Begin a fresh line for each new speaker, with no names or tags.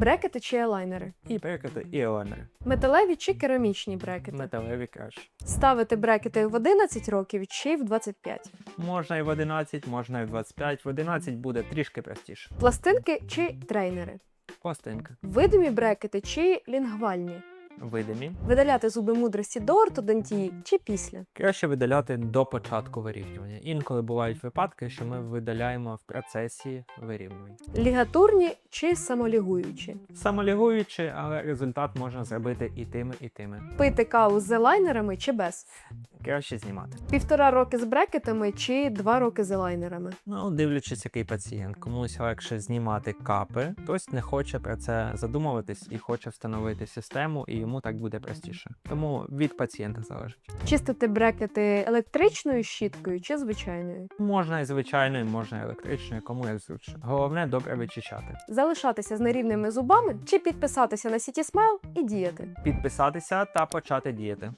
Брекети чи елайнери?
І брекети, і елайнери.
Металеві чи керамічні брекети?
Металеві каш.
Ставити брекети в 11 років чи в 25?
Можна і в 11, можна і в 25. В 11 буде трішки простіше.
Пластинки чи трейнери?
Пластинка.
Видимі брекети чи лінгвальні?
Видимі.
Видаляти зуби мудрості до ортодонтії чи після?
Краще видаляти до початку вирівнювання. Інколи бувають випадки, що ми видаляємо в процесі вирівнювання.
Лігатурні чи самолігуючі?
Самолігуючи, але результат можна зробити і тими, і тими.
Пити каву з елайнерами чи без?
Краще знімати.
Півтора роки з брекетами чи два роки з елайнерами?
Ну, дивлячись, який пацієнт. Комусь легше знімати капи, хтось не хоче про це задумуватись і хоче встановити систему, і йому так буде простіше. Тому від пацієнта залежить.
Чистити брекети електричною щіткою чи звичайною?
Можна і звичайною, можна і електричною, кому як зручно. Головне добре вичищати.
Залишатися з нерівними зубами чи підписатися на City Smile і діяти?
Підписатися та почати діяти.